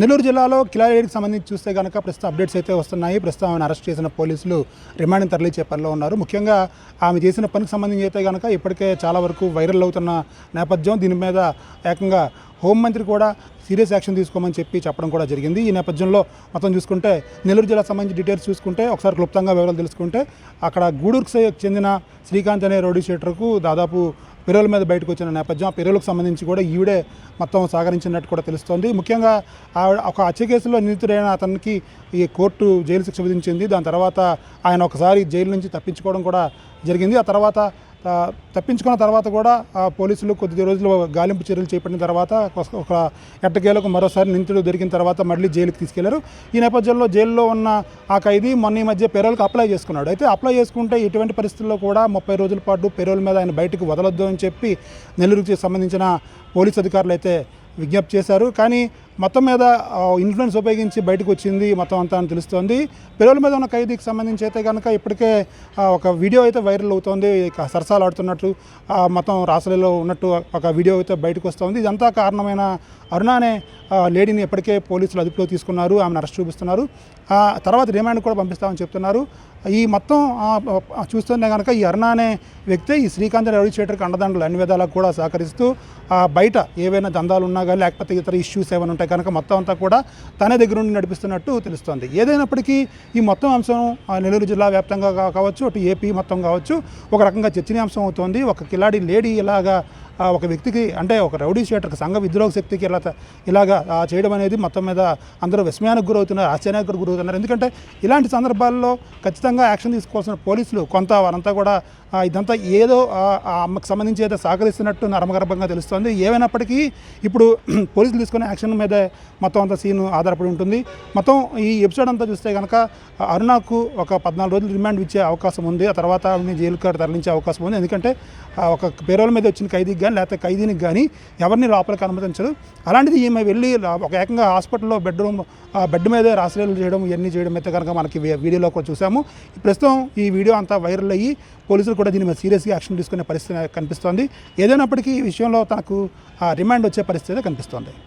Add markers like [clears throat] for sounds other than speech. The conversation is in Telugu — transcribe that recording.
నెల్లూరు జిల్లాలో కిలారేడికి సంబంధించి చూస్తే కనుక ప్రస్తుతం అప్డేట్స్ అయితే వస్తున్నాయి. ప్రస్తుతం ఆమెను అరెస్ట్ చేసిన పోలీసులు రిమాండ్ తరలించే పనిలో ఉన్నారు. ముఖ్యంగా ఆమె చేసిన పనికి సంబంధించి అయితే కనుక ఇప్పటికే చాలా వరకు వైరల్ అవుతున్న నేపథ్యం. దీని మీద ఏకంగా హోంమంత్రి కూడా సీరియస్ యాక్షన్ తీసుకోమని చెప్పి చెప్పడం కూడా జరిగింది. ఈ నేపథ్యంలో మొత్తం చూసుకుంటే నెల్లూరు జిల్లా సంబంధించి డీటెయిల్స్ చూసుకుంటే ఒకసారి క్లుప్తంగా వివరాలు తెలుసుకుంటే అక్కడ గూడూరుకు చెందిన శ్రీకాంత్ అనే రౌడీ షీటర్కు దాదాపు పిల్లల మీద బయటకు వచ్చిన నేపథ్యం ఆ సంబంధించి కూడా ఈవిడే మొత్తం సహకరించినట్టు కూడా తెలుస్తోంది. ముఖ్యంగా ఆవిడ ఒక హత్య కేసులో నిందితుడైన అతనికి ఈ కోర్టు జైలు శిక్ష విధించింది. దాని తర్వాత ఆయన ఒకసారి జైలు నుంచి తప్పించుకోవడం కూడా జరిగింది. ఆ తర్వాత తప్పించుకున్న తర్వాత కూడా ఆ పోలీసులు కొద్ది రోజులు గాలింపు చర్యలు చేపట్టిన తర్వాత ఒక- ఎట్టకేలకు మరోసారి నిందితుడు దొరికిన తర్వాత మళ్ళీ జైలుకి తీసుకెళ్ళారు. ఈ నేపథ్యంలో జైల్లో ఉన్న ఆ ఖైదీ మొన్న ఈ మధ్య పెరోల్కి అప్లై చేసుకున్నాడు. అయితే అప్లై చేసుకుంటే ఎటువంటి పరిస్థితుల్లో కూడా ముప్పై రోజుల పాటు పెరోల్ మీద ఆయన బయటకు వదలొద్దు అని చెప్పి నెల్లూరుకి సంబంధించిన పోలీస్ అధికారులు అయితే విజ్ఞప్తి చేశారు. కానీ మొత్తం మీద ఇన్ఫ్లుయెన్స్ ఉపయోగించి బయటకు వచ్చింది మొత్తం అంతా అని తెలుస్తోంది. పిల్లల మీద ఉన్న ఖైదీకి సంబంధించి అయితే కనుక ఇప్పటికే ఒక వీడియో అయితే వైరల్ అవుతోంది. సరసాలు ఆడుతున్నట్టు మొత్తం రాసలీలో ఉన్నట్టు ఒక వీడియో అయితే బయటకు వస్తుంది. ఇదంతా కారణమైన అరుణ అనే లేడీని ఇప్పటికే పోలీసులు అదుపులో తీసుకున్నారు. ఆమెను అరెస్ట్ చూపిస్తున్నారు. తర్వాత రిమాండ్ కూడా పంపిస్తామని చెప్తున్నారు. ఈ మొత్తం చూస్తుంటే కనుక ఈ అరుణ అనే వ్యక్తి ఈ శ్రీకాంత్ రవి చేటర్కి అండదండలు అన్ని విధాలకు కూడా సహకరిస్తూ బయట ఏవైనా దందాలు ఉన్నా కానీ లేకపోతే ఇతర ఇష్యూస్ ఏమైనా ఉంటాయి కనుక మొత్తం అంతా కూడా తనే దగ్గర నుండి నడిపిస్తున్నట్టు తెలుస్తోంది. ఏదైనప్పటికీ ఈ మొత్తం అంశం నెల్లూరు జిల్లా వ్యాప్తంగా కావచ్చు అటు ఏపీ మొత్తం కావచ్చు ఒక రకంగా చర్చనీయాంశం అవుతోంది. ఒక కిలాడి లేడీ ఇలాగా ఒక వ్యక్తికి అంటే ఒక రౌడీ షీటర్కి సంఘ విద్రోహ శక్తికి ఇలా ఇలాగా చేయడం అనేది మొత్తం మీద అందరూ విస్మయానికి గురవుతున్నారు ఆశ్చర్యానికి గురవుతున్నారు. ఎందుకంటే ఇలాంటి సందర్భాల్లో ఖచ్చితంగా యాక్షన్ తీసుకోవాల్సిన పోలీసులు కొంత వారంతా కూడా ఇదంతా ఏదో ఆ అమ్మకు సంబంధించి ఏదో సహకరిస్తున్నట్టు నరమగర్భంగా తెలుస్తోంది. ఏమైనప్పటికీ ఇప్పుడు [clears throat] పోలీసులు తీసుకునే యాక్షన్ మీద మొత్తం అంతా సీన్ ఆధారపడి ఉంటుంది. మొత్తం ఈ ఎపిసోడ్ అంతా చూస్తే కనుక అరుణాకు ఒక పద్నాలుగు రోజులు రిమాండ్ ఇచ్చే అవకాశం ఉంది. ఆ తర్వాత ఆమెని జైలు కాడ తరలించే అవకాశం ఉంది. ఎందుకంటే ఒక పేరోల మీద వచ్చిన ఖైదీకి కానీ లేకపోతే ఖైదీనికి కానీ ఎవరిని లోపలికి అనుమతించరు అలాంటిది ఈమె వెళ్ళి ఒక ఏకంగా హాస్పిటల్లో బెడ్రూమ్ బెడ్ మీదే రాసలీలు చేయడం ఇవన్నీ చేయడం అయితే కనుక మనకి వీడియోలో కూడా చూసాము. ప్రస్తుతం ఈ వీడియో అంతా వైరల్ అయ్యి పోలీసులు కూడా దీని మీద సీరియస్గా యాక్షన్ తీసుకునే పరిస్థితి కనిపిస్తోంది. ఏదైనప్పటికీ ఈ విషయంలో తనకు రిమాండ్ వచ్చే పరిస్థితి కనిపిస్తోంది.